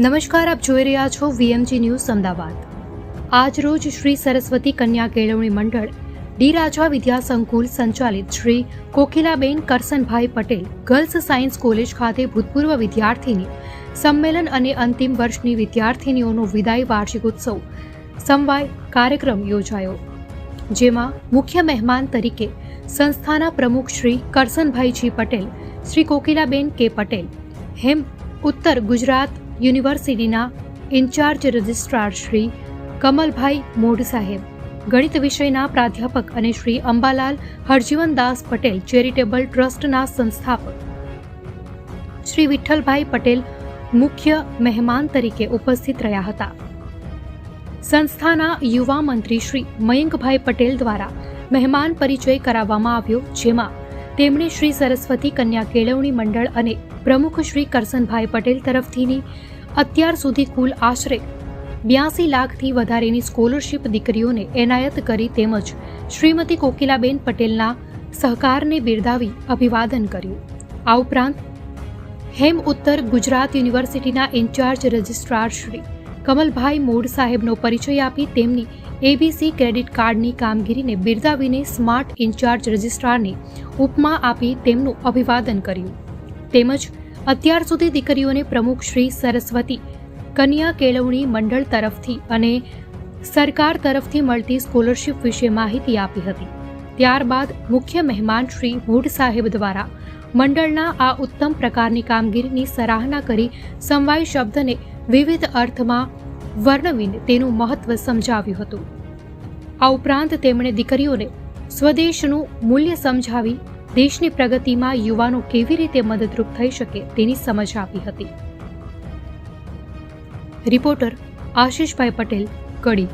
નમસ્કાર, આપ જોઈ રહ્યા છો વીએમજી ન્યૂઝ અમદાવાદ. આજ રોજ શ્રી સરસ્વતી કન્યા કેળવણી મંડળ, ડી રાજા વિદ્યા સંકુલ સંચાલિત Shri Kokilaben Karsanbhai Patel girls science college ખાતે ભૂતપૂર્વ વિદ્યાર્થીની સંમેલન અને અંતિમ વર્ષની વિદ્યાર્થીનીઓનો વિદાય વાર્ષિક ઉત્સવ સમવાય કાર્યક્રમ યોજાયો. જેમાં મુખ્ય મહેમાન તરીકે સંસ્થાના પ્રમુખ શ્રી કરસનભાઈજી પટેલ, શ્રી કોકિલાબેન કે પટેલ, હેમ ઉત્તર ગુજરાત યુનિવર્સિટીના ઇન્ચાર્જ રજિસ્ટ્રાર શ્રી કમલભાઈ મોઢ સાહેબ, ગણિત વિષયના પ્રાધ્યાપક અને શ્રી અંબાલાલ હરજીવનદાસ પટેલ, ચેરિટેબલ ટ્રસ્ટના સંસ્થાપક. શ્રી વિઠ્ઠલભાઈ પટેલ મુખ્ય મહેમાન તરીકે ઉપસ્થિત રહ્યા હતા. સંસ્થાના યુવા મંત્રી શ્રી મયંકભાઈ પટેલ દ્વારા મહેમાન પરિચય કરાવવામાં આવ્યો, જેમાં તેમણે શ્રી સરસ્વતી કન્યા કેળવણી મંડળ અને પ્રમુખ શ્રી કરસનભાઈ પટેલ તરફથીની અત્યાર સુધી કુલ આશરે બ્યાસી લાખથી વધારેની સ્કોલરશીપ દીકરીઓને એનાયત કરી તેમજ શ્રીમતી કોકિલાબેન પટેલના સહકારને બિરદાવી અભિવાદન કર્યું. આ ઉપરાંત હેમ ઉત્તર ગુજરાત યુનિવર્સિટીના ઇન્ચાર્જ રજિસ્ટ્રાર શ્રી કમલભાઈ મોડ સાહેબનો પરિચય આપી તેમની એબીસી ક્રેડિટ કાર્ડની કામગીરીને બિરદાવીને સ્માર્ટ ઇન્ચાર્જ રજિસ્ટ્રારને ઉપમા આપી તેમનું અભિવાદન કર્યું. તેમજ અત્યાર સુધી દીકરીઓને પ્રમુખ શ્રી સરસ્વતી, કન્યા કેળવણી મંડળ તરફથી અને સરકાર તરફથી મળતી સ્કોલરશીપ વિશે માહિતી આપી હતી. ત્યારબાદ મુખ્ય મહેમાન શ્રી મૂઢ સાહેબ દ્વારા મંડળના આ ઉત્તમ પ્રકારની કામગીરીની સરાહના કરી સમવાય શબ્દને વિવિધ અર્થમાં વર્ણવીને તેનું મહત્વ સમજાવ્યું હતું. આ ઉપરાંત તેમણે દીકરીઓને સ્વદેશનું મૂલ્ય સમજાવી દેશની પ્રગતિમાં યુવાનો કેવી રીતે મદદરૂપ થઈ શકે તેની સમજ આપી હતી. રિપોર્ટર આશીષભાઈ પટેલ, કડી.